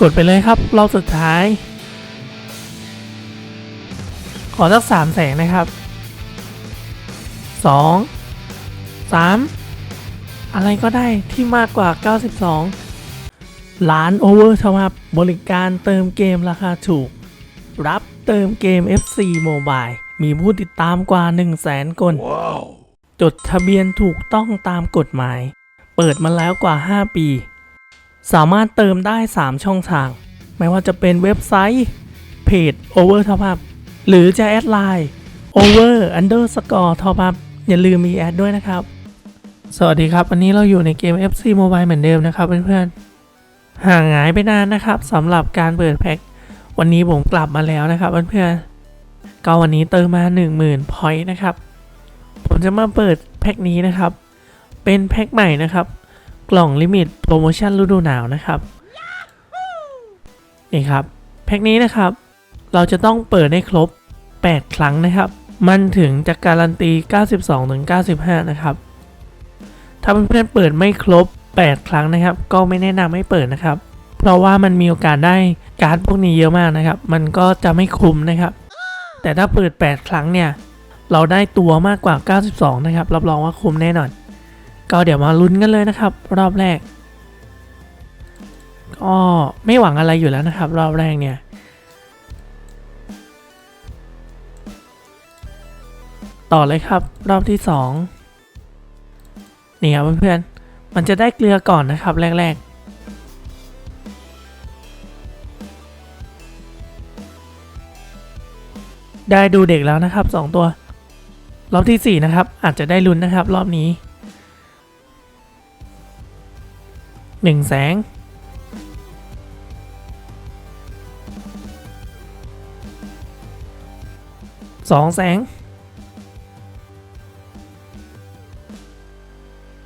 กดไปเลยครับรอบสุดท้าย ขอสักสามแสงนะครับสองสามอะไรก็ได้ที่มากกว่า 92 ล้านโอเวอร์สำหรับบริการเติมเกมราคาถูก รับเติมเกม FC Mobile มีผู้ติดตามกว่า 1 0 0 0 0แสนคนจดทะเบียนถูกต้องตามกฎหมาย เปิดมาแล้วกว่า 5 ปี สามารถเติมได้ 3 ช่องทาง ไม่ว่าจะเป็นเว็บไซต์ เพจ Over Top Up หรือจะแอดไลน์ Over Underscore Top Up อย่าลืมมีแอดด้วยนะครับ สวัสดีครับ วันนี้เราอยู่ในเกม FC Mobile เหมือนเดิมนะครับเพื่อนๆ ห่างหายไปนานนะครับสำหรับการเปิดแพ็ค วันนี้ผมกลับมาแล้วนะครับเพื่อนๆ ก็วันนี้เติมมา 10,000 พอยต์นะครับ ผมจะมาเปิดแพ็คนี้นะครับ เป็นแพ็คใหม่นะครับ กล่องลิมิตโปรโมชั่นฤดูหนาวนะครับนี่ครับแพ็คนี้นะครับ เราจะต้องเปิดให้ครบ 8 ครั้งนะครับ มันถึงจะการันตี 92-95 นะครับ ถ้าเพื่อนๆเปิดไม่ครบ 8 ครั้งนะครับ ก็ไม่แนะนำให้เปิดนะครับ เพราะว่ามันมีโอกาสได้การ์ดพวกนี้เยอะมากนะครับ มันก็จะไม่คุ้มนะครับ แต่ถ้าเปิด 8 ครั้งเนี่ย เราได้ตัวมากกว่า 92 นะครับ รับรองว่าคุ้มแน่นอน ก็เดี๋ยวมาลุ้นกันเลยนะครับ รอบแรกก็ไม่หวังอะไรอยู่แล้วนะครับ รอบแรกเนี่ยต่อเลยครับรอบที่ 2 นี่ครับเพื่อนๆ มันจะได้เกลือก่อนนะครับ แรก ๆ ได้ดูเด็กแล้วนะครับ 2 ตัว รอบที่ 4 นะครับ อาจจะได้ลุ้นนะครับ รอบนี้ 1แสง สองแสง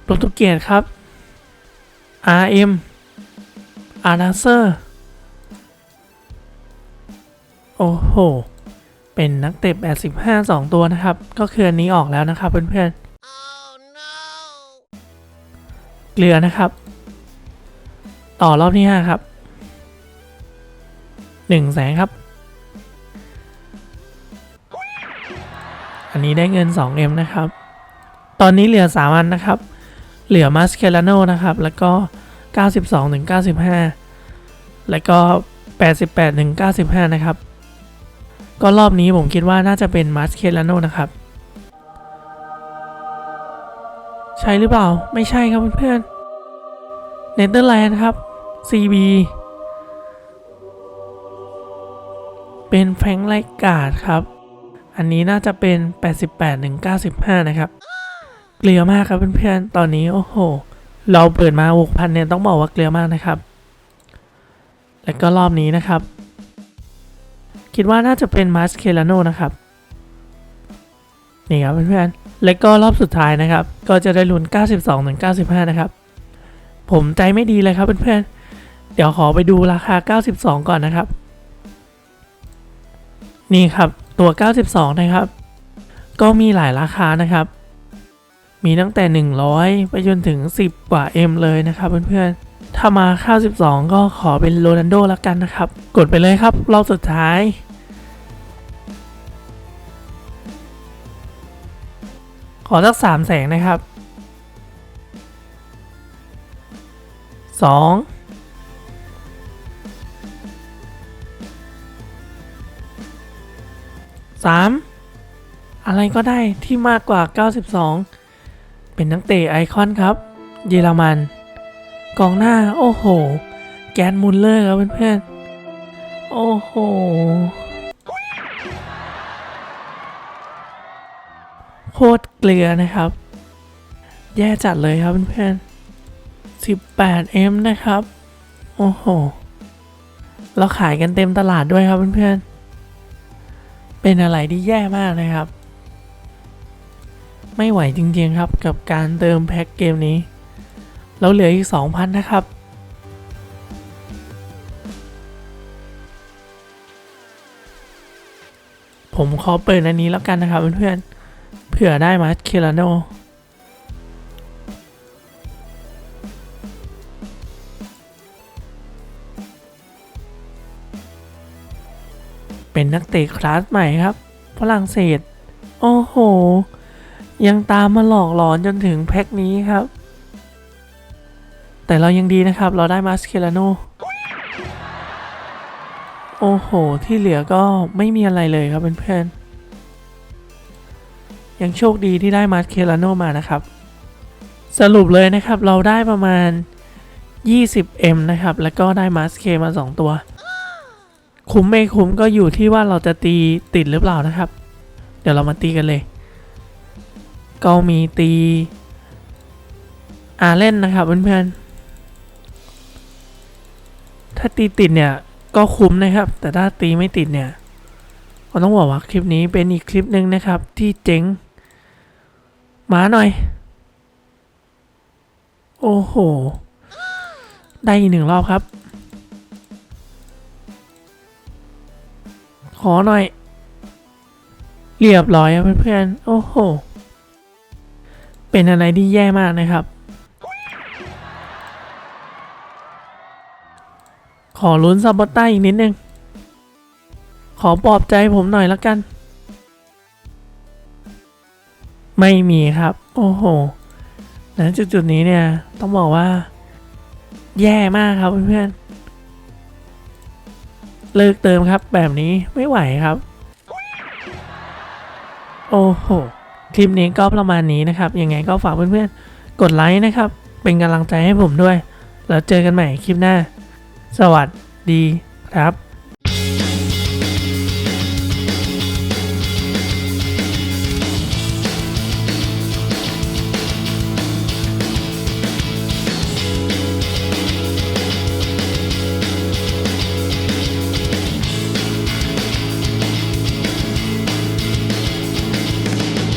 โปรตุเกสครับ RM a r a s e r โอ้โห เป็นนักเตะ85 2 ตัวนะครับ ก็คืออันนี้ออกแล้วนะครับเพื่อนๆเกลือนะครับ ต่อรอบที่5ครับ1แสงครับ อันนี้ได้เงิน 2M นะครับ ตอนนี้เหลือ3อันนะครับ เหลือมาสเคลาโนนะครับ แล้วก็ 92ถึง95 แล้วก็ 88ถึง95 นะครับ ก็รอบนี้ผมคิดว่าน่าจะเป็นมาสเคลาโนนะครับ ใช่หรือเปล่า ไม่ใช่ครับเพื่อนๆ เนเธอร์แลนด์ครับ CB เป็นแฟงไลกาดครับ อันนี้น่าจะเป็น 88ถึง95 นะครับ เกลือมากครับเพื่อนๆ ตอนนี้โอ้โห เราเปิดมา 6,000 เนี่ย ต้องบอกว่าเกลือมากนะครับ แล้วก็รอบนี้นะครับ คิดว่าน่าจะเป็นมาสเคลาโนนะครับ นี่ครับเพื่อนๆ แล้วก็รอบสุดท้ายนะครับ ก็จะได้ลุ้น 92ถึง95 นะครับ ผมใจไม่ดีเลยครับเพื่อนๆ เดี๋ยวขอไปดูราคา 92 ก่อนนะครับ นี่ครับตัว 92 นะครับ ก็มีหลายราคานะครับ มีตั้งแต่ 100 ไปจนถึง 10 กว่า M เลยนะครับเพื่อนๆ ถ้ามา 92 ก็ขอเป็นโรนันโดแล้วกันนะครับ กดไปเลยครับ รอบสุดท้ายขอสัก3แสงนะครับ 2 3อะไรก็ได้ที่มากกว่า 92 เป็นนักเตะไอคอนครับ เยอรมัน กองหน้า โอ้โห แกนมุลเลอร์ครับเพื่อนๆ โอ้โห โคตรเกลือนะครับ แย่จัดเลยครับเพื่อนๆ 18M นะครับ โอ้โห เราขายกันเต็มตลาดด้วยครับเพื่อนๆ เป็นอะไรที่แย่มากนะครับ ไม่ไหวจริงๆครับกับการเติมแพ็กเกมนี้ เราเหลืออีก 2,000 นะครับผมขอเปิดอันนี้แล้วกันนะครับเพื่อนๆเผื่อได้มาเคลาโนน เป็นนักเตะคลาสใหม่ครับฝรั่งเศส โอ้โห ยังตามมาหลอกหลอนจนถึงแพ็คนี้ครับ แต่เรายังดีนะครับ เราได้มาสเคลาโนโอ้โห ที่เหลือก็ไม่มีอะไรเลยครับเพื่อนๆยังโชคดีที่ได้มาสเคลาโนมานะครับ สรุปเลยนะครับเราได้ประมาณ 20M นะครับ แล้วก็ได้มาสเคมา 2 ตัว คุ้มไม่คุ้มก็อยู่ที่ว่าเราจะตีติดหรือเปล่านะครับ เดี๋ยวเรามาตีกันเลย ก็มีตีอาเล่นนะครับเพื่อนๆ ถ้าตีติดเนี่ยก็คุ้มนะครับ แต่ถ้าตีไม่ติดเนี่ยก็ต้องบอกว่าคลิปนี้เป็นอีกคลิปหนึ่งนะครับ ที่เจ๋งมาหน่อย โอ้โห ได้อีกหนึ่งรอบครับ ขอหน่อย เรียบร้อยครับเพื่อนๆ โอ้โห เป็นอะไรที่แย่มากนะครับ ขอลุ้นซับบอตต้าอีกนิดนึง ขอปลอบใจผมหน่อยละกัน ไม่มีครับ โอ้โหณจุดๆนี้เนี่ย ต้องบอกว่า แย่มากครับเพื่อนๆ เลิกเติมครับ แบบนี้ไม่ไหวครับ โอ้โห คลิปนี้ก็ประมาณนี้นะครับ ยังไงก็ฝากเพื่อนๆ กดไลค์นะครับ เป็นกำลังใจให้ผมด้วย แล้วเจอกันใหม่คลิปหน้า สวัสดีครับ